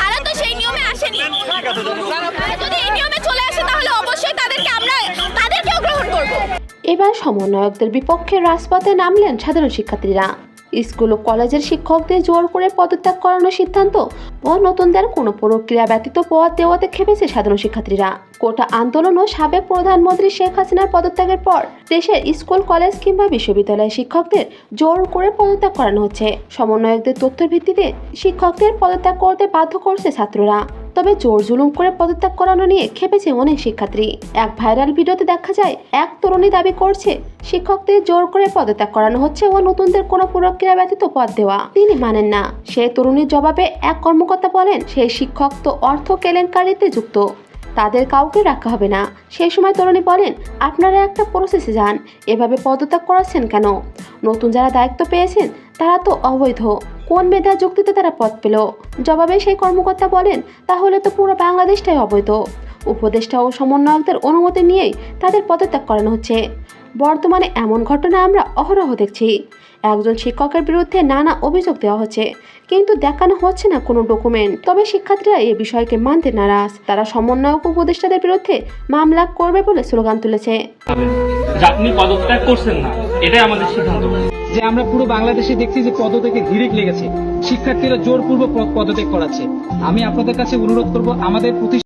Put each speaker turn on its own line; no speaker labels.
তারা তো সেই নিয়মে আসেনি। যদি এই নিয়মে চলে আসে, তাহলে অবশ্যই তাদেরকে আমরা, তাদেরকেও গ্রহণ করব।
এবার সমন্বয়কদের বিপক্ষে রাজপথে নামলেন সাধারণ শিক্ষার্থীরা। স্কুল ও কলেজের শিক্ষকদের জোর করে পদত্যাগ করানোর সিদ্ধান্ত নতুনদের কোনো প্রক্রিয়া ব্যতীত পদ দেওয়াতে খেপেছে সাধারণ শিক্ষার্থীরা। কোটা আন্দোলন ও সাবেক প্রধানমন্ত্রী শেখ হাসিনার পদত্যাগের পর দেশের স্কুল, কলেজ কিংবা বিশ্ববিদ্যালয়ের শিক্ষকদের জোর করে পদত্যাগ করানো হচ্ছে। সমন্বয়কদের তথ্যের ভিত্তিতে শিক্ষকদের পদত্যাগ করতে বাধ্য করছে ছাত্ররা। তবে জোর জুলুম করে পদত্যাগ করানো নিয়ে খেপেছে অনেক শিক্ষার্থী। এক ভাইরাল ভিডিওতে দেখা যায়, এক তরুণী দাবি করছে, শিক্ষকদের জোর করে পদত্যাগ করানো হচ্ছে ও নতুনদের কোনো প্রক্রিয়া ব্যতীত পদ দেওয়া। তিনি মানেন না। সেই তরুণীর জবাবে এক কর্মকর্তা বলেন, সেই শিক্ষক তো অর্থ কেলেঙ্কারিতে যুক্ত। তাদের কাউকে রাখা হবে না। সেই সময় তরুণী বলেন, আপনারা একটা প্রসেসে যান। এভাবে পদত্যাগ করাচ্ছেন কেন? নতুন যারা দায়িত্ব পেয়েছেন, তারা তো অবৈধ। কোন মেধা যুক্তিতে তারা পদ পেল? জবাবে সেই কর্মকর্তা বলেন, তাহলে তো পুরো বাংলাদেশটাই অবৈধ। উপদেষ্টা ও সমন্বয়কদের অনুমতি নিয়েই তাদের পদত্যাগ করানো হচ্ছে। বর্তমানে এমন ঘটনা আমরা অহরহ দেখছি। একজন শিক্ষকের বিরুদ্ধে নানা অভিযোগ দেওয়া হচ্ছে, কিন্তু দেখানো হচ্ছে না কোনো ডকুমেন্ট। তবে শিক্ষার্থীরা এই বিষয়কে মানতে নারাজ। তারা সমন্বয়ক উপদেষ্টাদের বিরুদ্ধে মামলা করবে বলে স্লোগান তুলেছে।
আপনি পদত্যাগ করছেন না। এটাই আমাদের সিদ্ধান্ত।
যে আমরা পুরো বাংলাদেশে দেখছি যে পদত্যাগে হিড়িক লেগেছে। শিক্ষার্থীরা জোরপূর্বক পদ- পদত্যাগ করাচ্ছে। আমি আপনাদের কাছে অনুরোধ করব, আমাদের প্রতিষ্ঠান